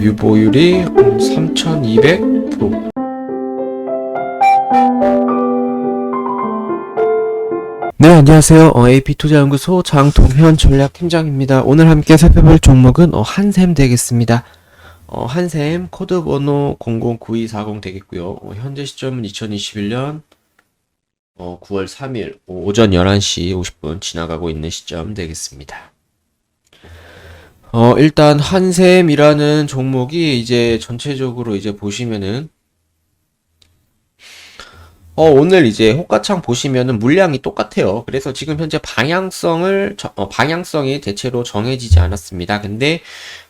유보율이 3,200%. 네, 안녕하세요. 어, AP투자연구소 장동현 전략팀장입니다. 오늘 함께 살펴볼 종목은 어, 한샘 되겠습니다. 어, 한샘 코드 번호 009240 되겠고요. 어, 현재 시점은 2021년 어, 9월 3일 오전 11시 50분 지나가고 있는 시점 되겠습니다. 어, 일단 한샘이라는 종목이 이제 전체적으로 이제 보시면은 어, 오늘 이제 호가창 보시면은 물량이 똑같아요. 그래서 지금 현재 방향성을, 저- 어, 방향성이 대체로 정해지지 않았습니다. 근데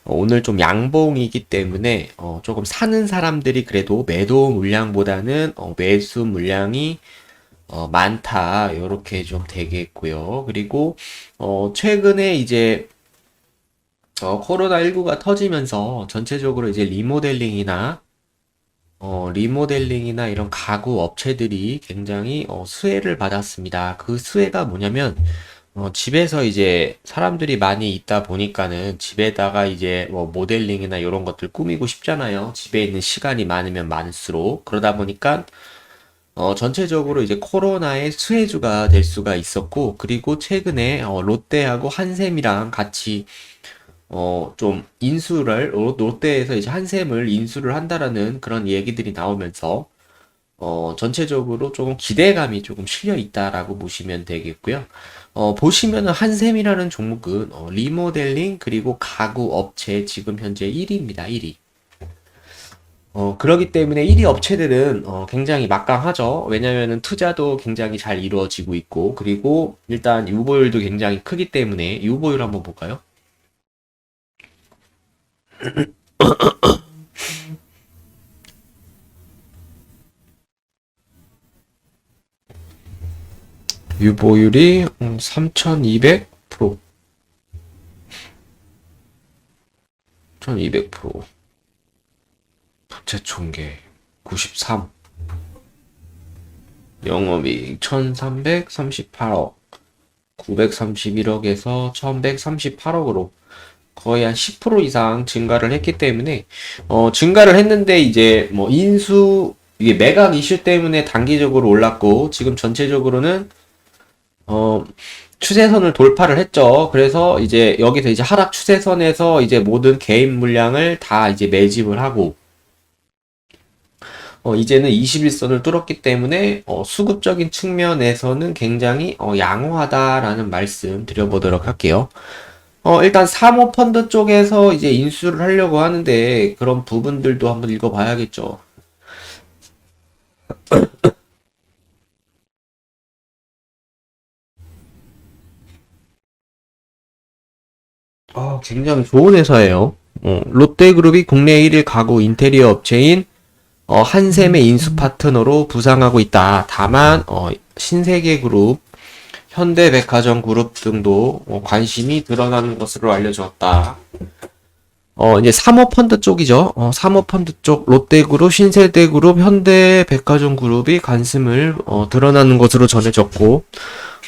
어, 오늘 좀 양봉이기 때문에 어, 조금 사는 사람들이 그래도 매도 물량보다는 어, 매수 물량이 어, 많다. 이렇게 좀 되겠고요. 그리고 어, 최근에 이제 어, 코로나19가 터지면서 전체적으로 이제 리모델링이나 어, 리모델링이나 이런 가구 업체들이 굉장히 어, 수혜를 받았습니다. 그 수혜가 뭐냐면 어, 집에서 이제 사람들이 많이 있다 보니까는 집에다가 이제 뭐 모델링이나 이런 것들 꾸미고 싶잖아요. 집에 있는 시간이 많으면 많을수록 그러다 보니까 어, 전체적으로 이제 코로나의 수혜주가 될 수가 있었고 그리고 최근에 어, 롯데하고 한샘이랑 같이 어, 좀 인수를, 로- 롯데에서 이제 한샘을 인수를 한다라는 그런 얘기들이 나오면서, 어, 전체적으로 조금 기대감이 조금 실려 있다라고 보시면 되겠고요. 어, 보시면은 한샘이라는 종목은, 어, 리모델링 그리고 가구 업체 지금 현재 1위입니다, 1위. 어, 그러기 때문에 1위 업체들은, 어, 굉장히 막강하죠. 왜냐면은 투자도 굉장히 잘 이루어지고 있고, 그리고 일단 유보율도 굉장히 크기 때문에, 유보율 한번 볼까요? 유보율이 3,200%. 1,200%. 부채 총계 93. 영업이익 1,338억. 931억에서 1,138억으로 거의 한 10% 이상 증가를 했기 때문에 어, 증가를 했는데 이제 뭐 인수 이게 매각 이슈 때문에 단기적으로 올랐고 지금 전체적으로는 어, 추세선을 돌파를 했죠. 그래서 이제 여기서 이제 하락 추세선에서 이제 모든 개인 물량을 다 이제 매집을 하고 어, 이제는 21선을 뚫었기 때문에 어, 수급적인 측면에서는 굉장히 어, 양호하다라는 말씀 드려보도록 할게요. 어, 일단 사모펀드 쪽에서 이제 인수를 하려고 하는데 그런 부분들도 한번 읽어봐야겠죠. 어, 굉장히 좋은 회사예요. 어, 롯데그룹이 국내 1위 가구 인테리어 업체인 어, 한샘의 인수 파트너로 부상하고 있다. 다만 어, 신세계그룹, 현대백화점 그룹 등도 어, 관심이 드러나는 것으로 알려졌다. 어, 이제 사모펀드 쪽이죠. 어, 사모펀드 쪽 롯데그룹, 신세대그룹, 현대백화점 그룹이 관심을 어, 드러나는 것으로 전해졌고,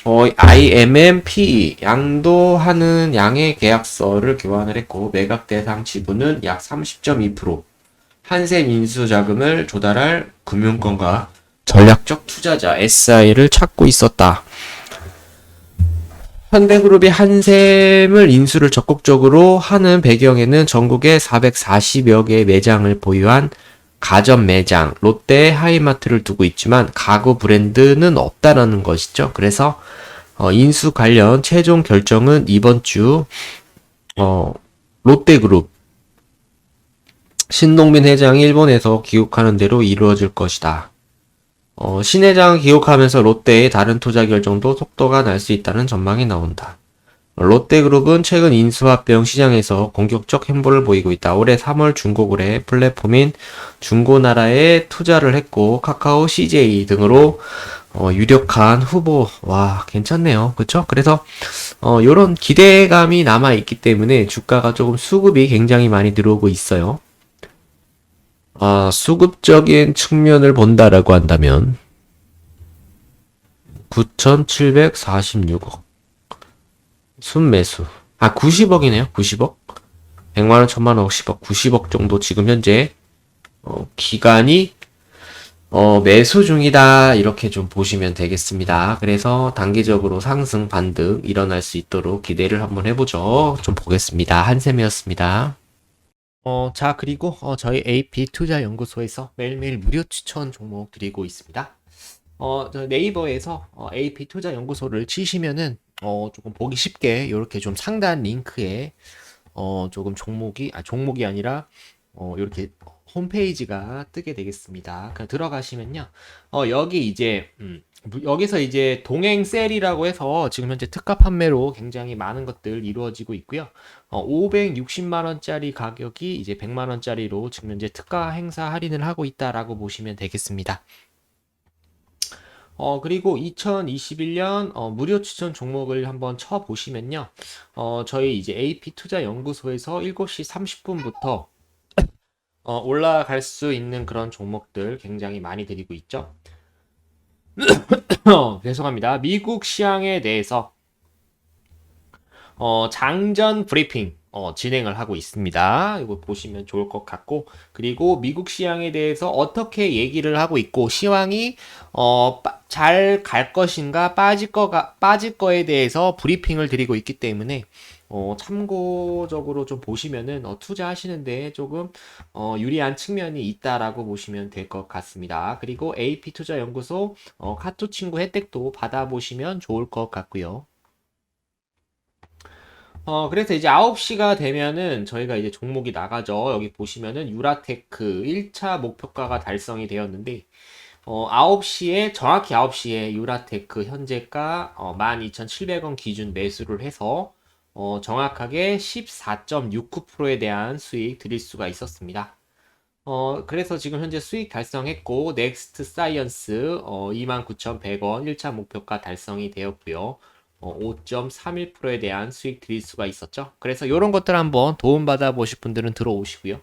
어, IMM-PE 양도하는 양의 계약서를 교환을 했고, 매각 대상 지분은 약 30.2%, 한샘 인수 자금을 조달할 금융권과 전략적 투자자 SI를 찾고 있었다. 현대그룹이 한샘을 인수를 적극적으로 하는 배경에는 전국에 440여 개의 매장을 보유한 가전 매장, 롯데 하이마트를 두고 있지만 가구 브랜드는 없다라는 것이죠. 그래서 어, 인수 관련 최종 결정은 이번 주 어, 롯데그룹 신동빈 회장이 일본에서 귀국하는 대로 이루어질 것이다. 어, 신 회장 기록하면서 롯데의 다른 투자 결정도 속도가 날 수 있다는 전망이 나온다. 롯데그룹은 최근 인수합병 시장에서 공격적 행보를 보이고 있다. 올해 3월 중고거래 플랫폼인 중고나라에 투자를 했고 카카오, CJ 등으로 어, 유력한 후보 와 괜찮네요. 그렇죠? 그래서 어, 이런 기대감이 남아 있기 때문에 주가가 조금 수급이 굉장히 많이 들어오고 있어요. 아, 수급적인 측면을 본다라고 한다면 9,746억 순매수 아 90억이네요 90억 100만원, 1000만원, 50억, 90억 정도 지금 현재, 어, 기간이, 어, 매수 중이다. 이렇게 좀 보시면 되겠습니다. 그래서 단기적으로 상승 반등 일어날 수 있도록 기대를 한번 해보죠. 좀 보겠습니다. 한샘이었습니다. 어, 자, 그리고 어, 저희 AP 투자 연구소에서 매일매일 무료 추천 종목 드리고 있습니다. 어, 저 네이버에서 어, AP 투자 연구소를 치시면은 어, 조금 보기 쉽게 이렇게 좀 상단 링크에 어, 조금 종목이 아 종목이 아니라 어, 이렇게 홈페이지가 뜨게 되겠습니다. 그냥 들어가시면요. 어, 여기 이제 음, 무- 여기서 이제 동행 셀이라고 해서 지금 현재 특가 판매로 굉장히 많은 것들 이루어지고 있고요. 어, 560만 원짜리 가격이 이제 100만 원짜리로 지금 현재 특가 행사 할인을 하고 있다라고 보시면 되겠습니다. 어, 그리고 2021년 어, 무료 추천 종목을 한번 쳐 보시면요. 어, 저희 이제 AP 투자 연구소에서 7시 30분부터 어, 올라갈 수 있는 그런 종목들 굉장히 많이 드리고 있죠. 어, 죄송합니다. 미국 시황에 대해서 어, 장전 브리핑 어, 진행을 하고 있습니다. 이거 보시면 좋을 것 같고 그리고 미국 시황에 대해서 어떻게 얘기를 하고 있고 시황이 어, 잘 갈 것인가 빠질 거가 빠질 거에 대해서 브리핑을 드리고 있기 때문에 어, 참고적으로 좀 보시면은 어, 투자하시는데 조금 어, 유리한 측면이 있다라고 보시면 될 것 같습니다. 그리고 AP 투자 연구소 어, 카톡 친구 혜택도 받아보시면 좋을 것 같고요. 어, 그래서 이제 9시가 되면은 저희가 이제 종목이 나가죠. 여기 보시면은 유라테크 1차 목표가가 달성이 되었는데, 어, 9시에, 정확히 9시에 유라테크 현재가 어, 12,700원 기준 매수를 해서 어, 정확하게 14.69%에 대한 수익 드릴 수가 있었습니다. 어, 그래서 지금 현재 수익 달성했고, 넥스트 사이언스 어, 29,100원 1차 목표가 달성이 되었고요. 어, 5.31%에 대한 수익 드릴 수가 있었죠. 그래서 이런 것들 한번 도움받아 보실 분들은 들어오시고요.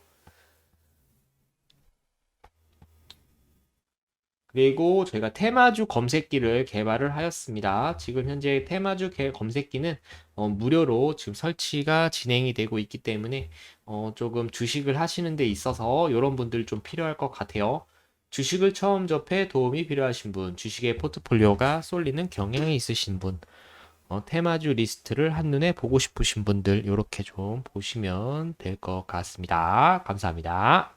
그리고 저희가 테마주 검색기를 개발을 하였습니다. 지금 현재 테마주 개 검색기는 어, 무료로 지금 설치가 진행이 되고 있기 때문에 어, 조금 주식을 하시는 데 있어서 이런 분들 좀 필요할 것 같아요. 주식을 처음 접해 도움이 필요하신 분, 주식의 포트폴리오가 쏠리는 경향이 있으신 분, 어, 테마주 리스트를 한눈에 보고 싶으신 분들 이렇게 좀 보시면 될 것 같습니다. 감사합니다.